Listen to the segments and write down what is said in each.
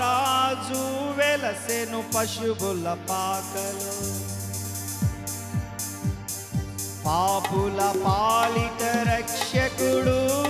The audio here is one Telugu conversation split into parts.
రాజు వెలసెను పశువుల పాకలు. పాపుల పాలిత రక్షకుడు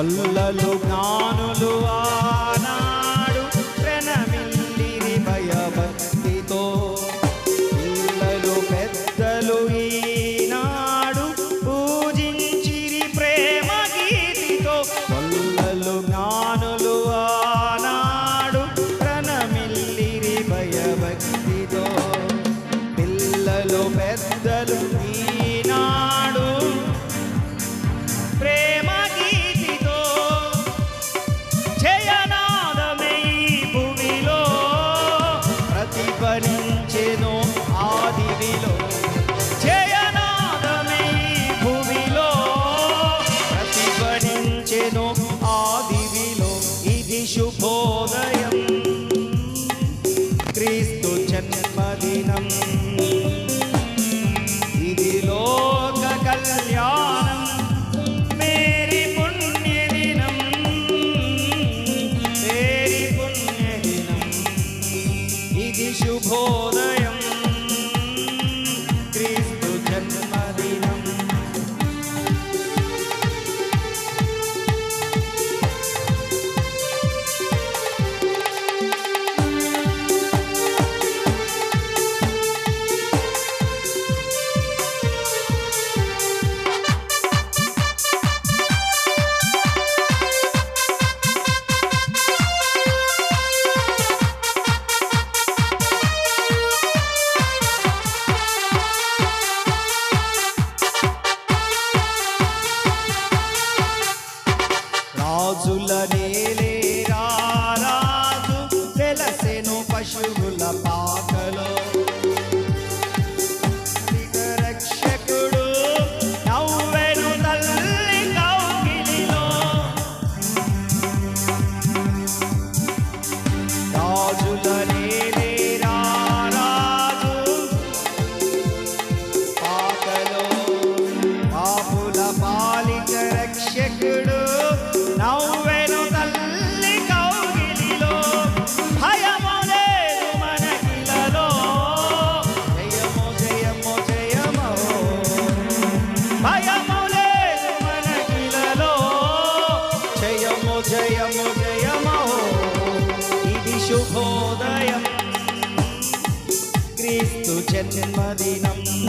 కొల్లలు జ్ఞానులు ఆ క్రీస్తు జన్మదినం. 打开了。ജന്മദിനം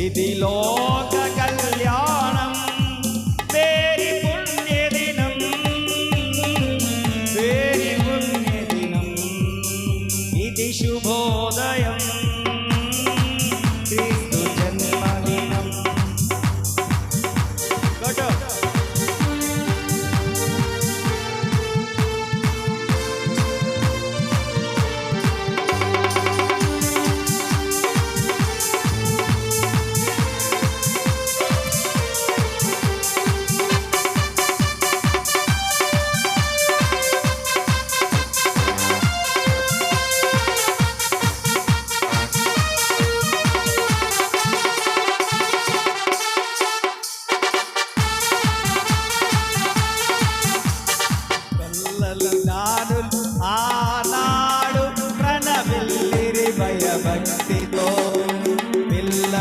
ഇതി ലോക കല്യാണം പേരി പുണ്യദിനം. പേരി പുണ്യദിനം. ഇതി ശുഭോ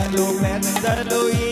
Hello, pets, hello, yeah.